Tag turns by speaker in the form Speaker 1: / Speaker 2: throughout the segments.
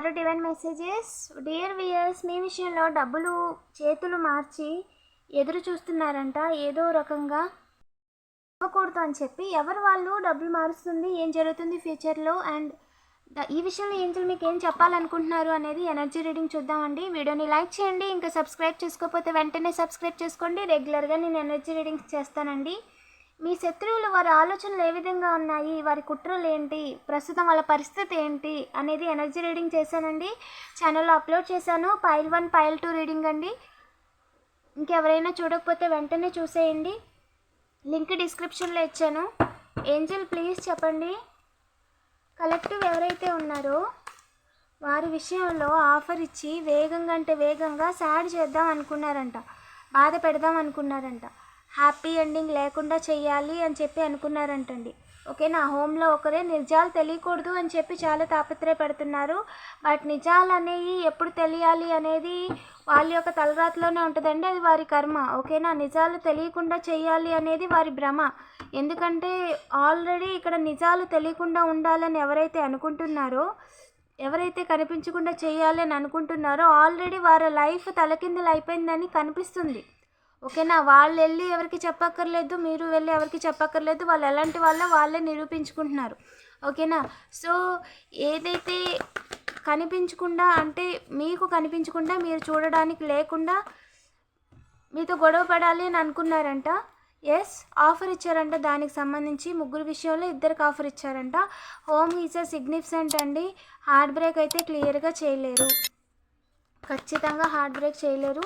Speaker 1: Hello divine messages dear viewers మీ విషయంలో డబ్బులు చేతులు మార్చి ఎదురు చూస్తున్నారంట. ఏదో రకంగా ఇవ్వకూడదు అని చెప్పి ఎవరు వాళ్ళు డబ్బులు మారుస్తుంది ఏం జరుగుతుంది ఫ్యూచర్లో అండ్ ఈ విషయంలో ఏంజల్ మీకు ఏం చెప్పాలనుకుంటున్నారు అనేది ఎనర్జీ రీడింగ్ చూద్దామండి. వీడియోని లైక్ చేయండి ఇంకా సబ్స్క్రైబ్ చేసుకోకపోతే వెంటనే సబ్స్క్రైబ్ చేసుకోండి. రెగ్యులర్గా నేను ఎనర్జీ రీడింగ్స్ చేస్తానండి. మీ శత్రువులు వారి ఆలోచనలు ఏ విధంగా ఉన్నాయి? వారి కుట్రలు ఏంటి? ప్రస్తుతం వాళ్ళ పరిస్థితి ఏంటి? అనేది ఎనర్జీ రీడింగ్ చేశానండి. ఛానల్లో అప్లోడ్ చేశాను. File one file two reading అండి. ఇంకెవరైనా చూడకపోతే వెంటనే చూసేయండి. లింక్ డిస్క్రిప్షన్లో ఇచ్చాను. ఏంజల్ ప్లీజ్ చెప్పండి. కలెక్టివ్ ఎవరైతే ఉన్నారో వారి విషయంలో ఆఫర్ ఇచ్చి వేగంగా అంటే వేగంగా సాడ్ చేద్దాం అనుకున్నారంట. బాధ పెడదాం అనుకున్నారంట. హ్యాపీ ఎండింగ్ లేకుండా చేయాలి అని చెప్పి అనుకున్నారంటండి. ఓకే నా హోమ్లో ఒకరే నిజాలు తెలియకూడదు అని చెప్పి చాలా తాపత్రయపడుతున్నారు. బట్ నిజాలు అనేవి ఎప్పుడు తెలియాలి అనేది వాళ్ళ యొక్క తలరాతలోనే ఉంటుందండి. అది వారి కర్మ. ఓకేనా? నిజాలు తెలియకుండా చేయాలి అనేది వారి భ్రమ. ఎందుకంటే ఆల్రెడీ ఇక్కడ నిజాలు తెలియకుండా ఉండాలని ఎవరైతే అనుకుంటున్నారో ఎవరైతే కనిపించకుండా చేయాలి అని అనుకుంటున్నారో ఆల్రెడీ వారి లైఫ్ తలకిందులు అయిపోయిందని కనిపిస్తుంది. ఓకేనా? వాళ్ళు వెళ్ళి ఎవరికి చెప్పక్కర్లేదు మీరు వెళ్ళి ఎవరికి చెప్పక్కర్లేదు వాళ్ళు ఎలాంటి వాళ్ళో వాళ్ళే నిరూపించుకుంటున్నారు. ఓకేనా? సో ఏదైతే కనిపించకుండా అంటే మీకు కనిపించకుండా మీరు చూడడానికి లేకుండా మీతో గొడవ పడాలి అని అనుకున్నారంట. ఎస్ ఆఫర్ ఇచ్చారంట. దానికి సంబంధించి ముగ్గురు విషయంలో ఇద్దరికి ఆఫర్ ఇచ్చారంట. హోమ్ ఈజ్ అ సిగ్నిఫికెంట్ అండి. హార్ట్ బ్రేక్ అయితే క్లియర్గా చేయలేరు. ఖచ్చితంగా హార్ట్ బ్రేక్ చేయలేరు.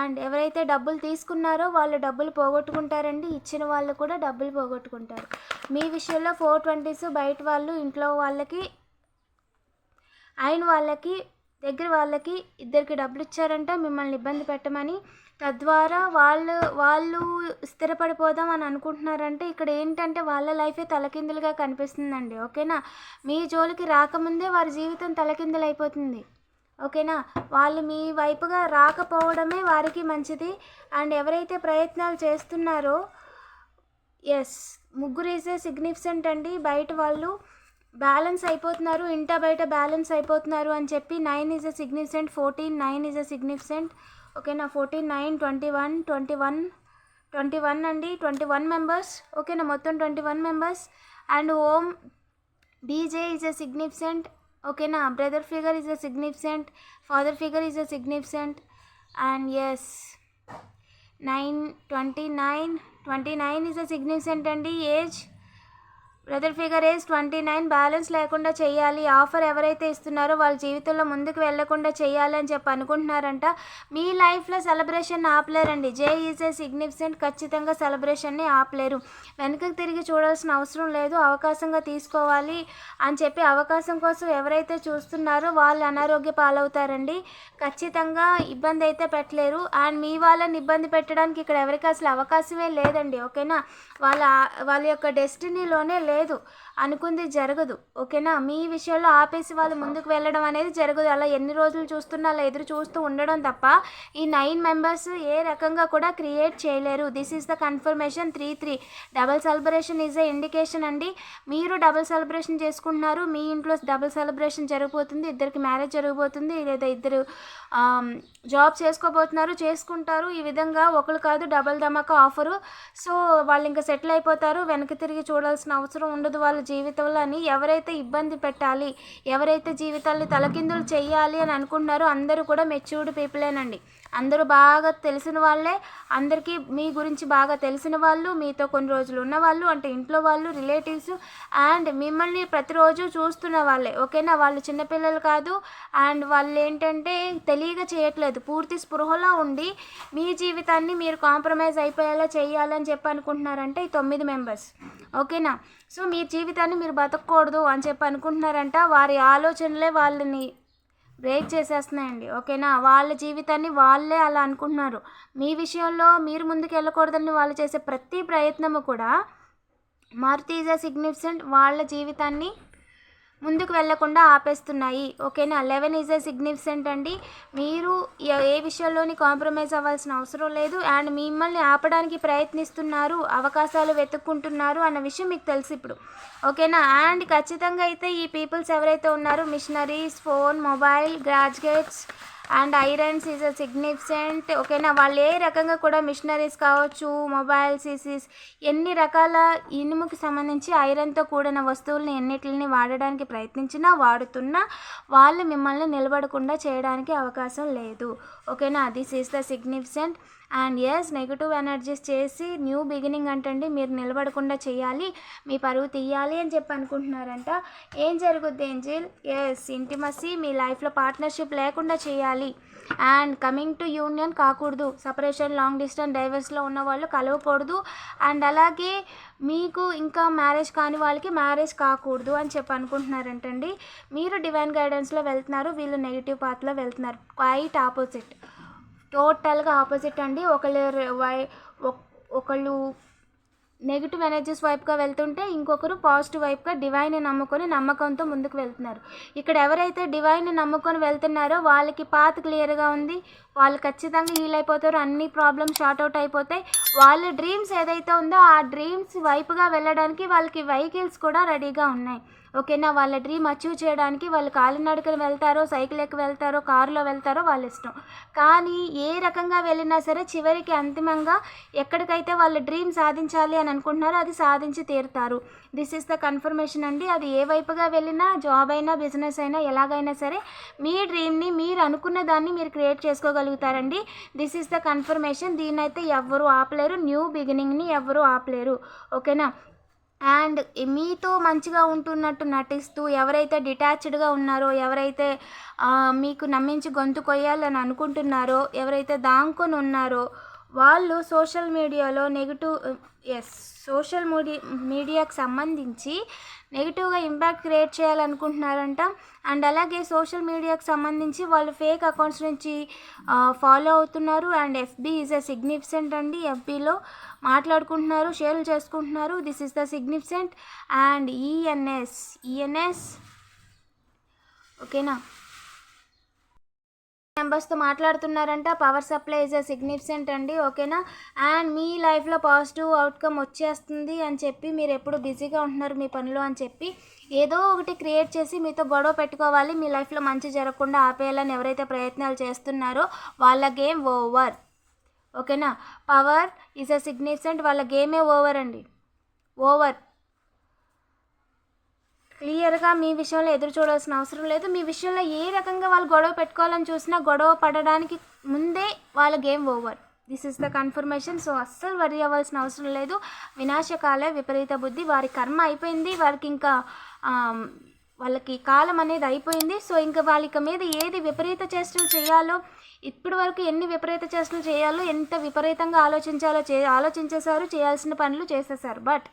Speaker 1: అండ్ ఎవరైతే డబ్బులు తీసుకున్నారో వాళ్ళు డబ్బులు పోగొట్టుకుంటారండి. ఇచ్చిన వాళ్ళు కూడా డబ్బులు పోగొట్టుకుంటారు. మీ విషయంలో ఫోర్ ట్వంటీస్ బయట వాళ్ళు ఇంట్లో వాళ్ళకి అయిన వాళ్ళకి దగ్గర వాళ్ళకి ఇద్దరికి డబ్బులు ఇచ్చారంట మిమ్మల్ని ఇబ్బంది పెట్టమని తద్వారా వాళ్ళు వాళ్ళు స్థిరపడిపోదాం అని అనుకుంటున్నారంటే ఇక్కడ ఏంటంటే వాళ్ళ లైఫే తలకిందులుగా కనిపిస్తుందండి. ఓకేనా? మీ జోలికి రాకముందే వారి జీవితం తలకిందులు అయిపోతుంది ఓకేనా? వాళ్ళు మీ వైపుగా రాకపోవడమే వారికి మంచిది. అండ్ ఎవరైతే ప్రయత్నాలు చేస్తున్నారో ఎస్ ముగ్గురు ఈజ్ సిగ్నిఫికెంట్ అండి. బయట వాళ్ళు బ్యాలెన్స్ అయిపోతున్నారు. ఇంట బయట బ్యాలెన్స్ అయిపోతున్నారు అని చెప్పి nine is a significant fourteen nine is a significant ఓకేనా? Fourteen nine twenty one twenty one twenty one అండి. ట్వంటీ వన్ మెంబర్స్ ఓకేనా? మొత్తం twenty one members and home DJ is a significant ఓకేనా brother figure is a significant father figure is a significant and S nine twenty nine twenty nine is a significant అండి age brother figure age twenty nine. Balance లేకుండా చేయాలి. Offer ఎవరైతే ఇస్తున్నారో వాళ్ళ జీవితంలో ముందుకు వెళ్ళకుండా చేయాలి అని చెప్పి అనుకుంటున్నారంట. మీ లైఫ్లో సెలబ్రేషన్ ఆపలేరండి. జే ఈజ్ ఏ సిగ్నిఫికెంట్ ఖచ్చితంగా సెలబ్రేషన్ని ఆపలేరు. వెనుకకు తిరిగి చూడాల్సిన అవసరం లేదు. అవకాశంగా తీసుకోవాలి అని చెప్పి అవకాశం కోసం ఎవరైతే చూస్తున్నారో వాళ్ళు అనారోగ్య పాలవుతారండి. ఖచ్చితంగా ఇబ్బంది అయితే పెట్టలేరు. అండ్ మీ వాళ్ళని ఇబ్బంది పెట్టడానికి ఇక్కడ ఎవరికి అసలు అవకాశమే లేదండి. ఓకేనా? వాళ్ళ వాళ్ళ యొక్క డెస్టినీలోనే లేదు లేదు. అనుకుంది జరగదు ఓకేనా? మీ విషయంలో ఆపేసి వాళ్ళు ముందుకు వెళ్ళడం అనేది జరగదు. అలా ఎన్ని రోజులు చూస్తున్నా అలా ఎదురు చూస్తూ ఉండడం తప్ప ఈ నైన్ మెంబర్స్ ఏ రకంగా కూడా క్రియేట్ చేయలేరు. This is the confirmation three three double celebration is a indication అండి. మీరు డబుల్ సెలబ్రేషన్ చేసుకుంటున్నారు. మీ ఇంట్లో డబుల్ సెలబ్రేషన్ జరగబోతుంది. ఇద్దరికి మ్యారేజ్ జరగబోతుంది. లేదా ఇద్దరు జాబ్ చేసుకోబోతున్నారు చేసుకుంటారు. ఈ విధంగా ఒకరు కాదు డబల్ ధమాకా ఆఫరు సో వాళ్ళు ఇంకా సెటిల్ అయిపోతారు. వెనక్కి తిరిగి చూడాల్సిన అవసరం ఉండదు. వాళ్ళు జీవితంలో అని ఎవరైతే ఇబ్బంది పెట్టాలి ఎవరైతే జీవితాల్ని తలకిందులు చేయాలి అని అనుకుంటున్నారో అందరూ కూడా మెచ్యూర్డ్ పీపులేనండి అందరూ బాగా తెలిసిన వాళ్ళే. అందరికీ మీ గురించి బాగా తెలిసిన వాళ్ళు మీతో కొన్ని రోజులు ఉన్నవాళ్ళు అంటే ఇంట్లో వాళ్ళు రిలేటివ్స్ అండ్ మిమ్మల్ని ప్రతిరోజు చూస్తున్న వాళ్ళే. ఓకేనా? వాళ్ళు చిన్నపిల్లలు కాదు. అండ్ వాళ్ళు ఏంటంటే తెలియక చేయట్లేదు. పూర్తి స్పృహలో ఉండి మీ జీవితాన్ని మీరు కాంప్రమైజ్ అయిపోయేలా చేయాలని చెప్పి అనుకుంటున్నారంటే ఈ తొమ్మిది మెంబర్స్ ఓకేనా? సో మీ జీవితాన్ని మీరు బతకూడదు అని చెప్పి అనుకుంటున్నారంట. వారి ఆలోచనలే వాళ్ళని బ్రేక్ చేసేస్తున్నాయండి. ఓకేనా? వాళ్ళ జీవితాన్ని వాళ్ళే అలా అనుకుంటున్నారు. మీ విషయంలో మీరు ముందుకు వెళ్ళకూడదని వాళ్ళు చేసే ప్రతి ప్రయత్నము కూడా మారుతి సిగ్నిఫిసెంట్ అ వాళ్ళ జీవితాన్ని ముందుకు వెళ్ళకుండా ఆపేస్తున్నాయి. ఓకేనా? లెవెన్ ఈజ్ ఏ సిగ్నిఫికెంట్ అండి. మీరు ఏ- ఏ విషయంలోని కాంప్రమైజ్ అవ్వాల్సిన అవసరం లేదు. అండ్ మిమ్మల్ని ఆపడానికి ప్రయత్నిస్తున్నారు అవకాశాలు వెతుక్కుంటున్నారు అన్న విషయం మీకు తెలుసు ఇప్పుడు. ఓకేనా? అండ్ ఖచ్చితంగా అయితే ఈ పీపుల్స్ ఎవరైతే ఉన్నారో missionaries phone mobile graduates and irons is a significant. ఓకేనా? వాళ్ళు ఏ రకంగా కూడా మిషనరీస్ కావచ్చు మొబైల్ సీసీస్ ఎన్ని రకాల ఇనుముకి సంబంధించి ఐరన్తో కూడిన వస్తువులను ఎన్నిటిని వాడడానికి ప్రయత్నించినా వాడుతున్నా వాళ్ళు మిమ్మల్ని నిలబడకుండా చేయడానికి అవకాశం లేదు. ఓకేనా? This is the significant. And S negative energies చేసి న్యూ బిగినింగ్ అంటండి మీరు నిలబడకుండా చేయాలి మీ పరువు తీయాలి అని చెప్పి అనుకుంటున్నారంట. ఏం జరుగుద్ది ఏంజిల్? ఎస్ ఇంటిమసీ మీ లైఫ్లో పార్ట్నర్షిప్ లేకుండా చేయాలి. అండ్ కమింగ్ టు యూనియన్ కాకూడదు. సపరేషన్ లాంగ్ డిస్టెన్స్ డైవర్స్లో ఉన్న వాళ్ళు కలవకూడదు. అండ్ అలాగే మీకు ఇంకా మ్యారేజ్ కాని వాళ్ళకి మ్యారేజ్ కాకూడదు అని చెప్పి అనుకుంటున్నారంటండి. మీరు డివైన్ గైడెన్స్లో వెళ్తున్నారు వీళ్ళు నెగిటివ్ పాత్లో వెళ్తున్నారు. క్వైట్ ఆపోజిట్ టోటల్గా ఆపోజిట్ అండి. ఒకళ్ళు వై ఒకళ్ళు నెగిటివ్ ఎనర్జీస్ వైపుగా వెళ్తుంటే ఇంకొకరు పాజిటివ్ వైపుగా డివైన్ నమ్ముకొని నమ్మకంతో ముందుకు వెళ్తున్నారు. ఇక్కడ ఎవరైతే డివైన్ నమ్ముకొని వెళ్తున్నారో వాళ్ళకి పాత్ క్లియర్గా ఉంది. వాళ్ళు ఖచ్చితంగా హీల్ అయిపోతారు. అన్ని ప్రాబ్లమ్స్ షార్ట్ అవుట్ అయిపోతాయి. వాళ్ళ డ్రీమ్స్ ఏదైతే ఉందో ఆ డ్రీమ్స్ వైపుగా వెళ్ళడానికి వాళ్ళకి వెహికల్స్ కూడా రెడీగా ఉన్నాయి. ఓకేనా వాళ్ళ డ్రీమ్ అచీవ్ చేయడానికి వాళ్ళు కాలినడకలు వెళ్తారో సైకిల్ ఎక్కి వెళ్తారో కారులో వెళ్తారో వాళ్ళ ఇష్టం. కానీ ఏ రకంగా వెళ్ళినా సరే చివరికి అంతిమంగా ఎక్కడికైతే వాళ్ళ డ్రీమ్ సాధించాలి అని అనుకుంటున్నారో అది సాధించి తీరుతారు. దిస్ ఇస్ ద కన్ఫర్మేషన్ అండి. అది ఏ వైపుగా వెళ్ళినా జాబ్ అయినా బిజినెస్ అయినా ఎలాగైనా సరే మీ డ్రీమ్ని మీరు అనుకున్న దాన్ని మీరు క్రియేట్ చేసుకోగలుగుతారండి. దిస్ ఇస్ ద కన్ఫర్మేషన్ దీన్నైతే అయితే ఎవ్వరూ ఆపలేరు. న్యూ బిగినింగ్ని ఎవ్వరూ ఆపలేరు. ఓకేనా? అండ్ మీతో మంచిగా ఉంటున్నట్టు నటిస్తూ ఎవరైతే డిటాచ్డ్గా ఉన్నారో ఎవరైతే మీకు నమ్మించి గొంతు కొయ్యాలని అనుకుంటున్నారో ఎవరైతే దాంకొని ఉన్నారో వాళ్ళు సోషల్ మీడియాలో నెగిటివ్ ఎస్ సోషల్ మీడియా మీడియాకి సంబంధించి నెగిటివ్గా ఇంపాక్ట్ క్రియేట్ చేయాలనుకుంటున్నారంట. అండ్ అలాగే సోషల్ మీడియాకి సంబంధించి వాళ్ళు ఫేక్ అకౌంట్స్ నుంచి ఫాలో అవుతున్నారు. And FB is a significant అండి. ఎఫ్బీలో మాట్లాడుకుంటున్నారు షేర్లు చేసుకుంటున్నారు. This is the significant and ENS ENS ఓకేనా? మెంబర్స్తో మాట్లాడుతున్నారంట. Power supply is a significant అండి ఓకేనా? అండ్ మీ లైఫ్లో పాజిటివ్ అవుట్కమ్ వచ్చేస్తుంది అని చెప్పి మీరు ఎప్పుడు బిజీగా ఉంటున్నారు మీ పనిలో అని చెప్పి ఏదో ఒకటి క్రియేట్ చేసి మీతో గొడవ పెట్టుకోవాలి. మీ లైఫ్లో మంచి జరగకుండా ఆపేయాలని ఎవరైతే ప్రయత్నాలు చేస్తున్నారో వాళ్ళ గేమ్ ఓవర్ ఓకేనా? పవర్ ఈజ్ అ సిగ్నిఫికెంట్ వాళ్ళ గేమే ఓవర్ అండి. ఓవర్ క్లియర్గా మీ విషయంలో ఎదురు చూడాల్సిన అవసరం లేదు. మీ విషయంలో ఏ రకంగా వాళ్ళు గొడవ పెట్టుకోవాలని చూసినా గొడవ పడడానికి ముందే వాళ్ళ game over. This is the confirmation. So అస్సలు వరి అవ్వాల్సిన అవసరం లేదు. వినాశకాలే విపరీత బుద్ధి. వారి కర్మ అయిపోయింది. వారికి ఇంకా వాళ్ళకి కాలం అనేది అయిపోయింది. సో ఇంకా వాళ్ళ మీద ఏది విపరీత చేష్టలు చేయాలో ఇప్పటి వరకు ఎన్ని విపరీత చేష్టలు చేయాలో ఎంత విపరీతంగా ఆలోచించాలో చే ఆలోచించేశారు చేయాల్సిన పనులు చేసేసారు బట్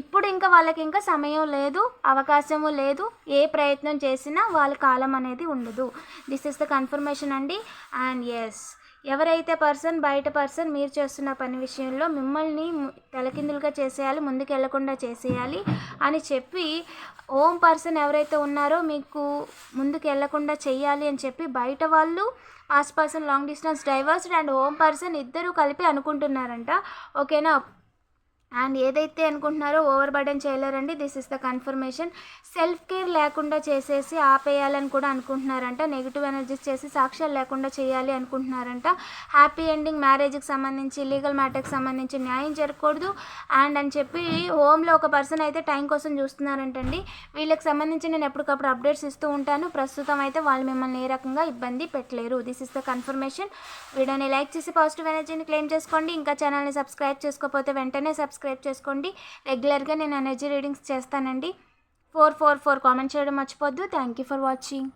Speaker 1: ఇప్పుడు ఇంకా వాళ్ళకి ఇంకా సమయం లేదు అవకాశము లేదు ఏ ప్రయత్నం చేసినా వాళ్ళ కాలం అనేది ఉండదు. దిస్ ఇస్ ద కన్ఫర్మేషన్ అండి. అండ్ ఎస్ ఎవరైతే పర్సన్ బయట పర్సన్ మీరు చేస్తున్న పని విషయంలో మిమ్మల్ని తలకిందులుగా చేసేయాలి ముందుకు వెళ్ళకుండా చేసేయాలి అని చెప్పి ఓం పర్సన్ ఎవరైతే ఉన్నారో మీకు ముందుకు వెళ్ళకుండా చేయాలి అని చెప్పి బయట వాళ్ళు pass person long distance divorced and home person ఇద్దరూ కలిపి అనుకుంటున్నారంట. ఓకేనా? అండ్ ఏదైతే అనుకుంటున్నారో over burden చేయలేరండి. This is the confirmation self care లేకుండా చేసేసి ఆపేయాలని కూడా అనుకుంటున్నారంట. నెగిటివ్ ఎనర్జీస్ చేసి సాక్ష్యాలు లేకుండా చేయాలి అనుకుంటున్నారంట. హ్యాపీ ఎండింగ్ మ్యారేజ్కి సంబంధించి లీగల్ మ్యాటర్కి సంబంధించి న్యాయం జరగకూడదు. అండ్ అని చెప్పి హోమ్లో ఒక పర్సన్ అయితే టైం కోసం చూస్తున్నారంటండి. వీళ్ళకి సంబంధించి నేను ఎప్పటికప్పుడు అప్డేట్స్ ఇస్తూ ఉంటాను. ప్రస్తుతం అయితే వాళ్ళు మిమ్మల్ని ఏ రకంగా ఇబ్బంది పెట్టలేరు. దిస్ ఇస్ ద కన్ఫర్మేషన్ వీడియోని లైక్ చేసి పాజిటివ్ ఎనర్జీని క్లెయిమ్ చేసుకోండి. ఇంకా ఛానల్ని సబ్స్క్రైబ్ చేసుకోకపోతే వెంటనే సబ్స్క్రైబ్ చేసుకోండి. రెగ్యులర్గా నేను ఎనర్జీ రీడింగ్స్ చేస్తానండి. ఫోర్ ఫోర్ ఫోర్ కామెంట్ చేయడం మర్చిపోద్దు. Thank you for watching.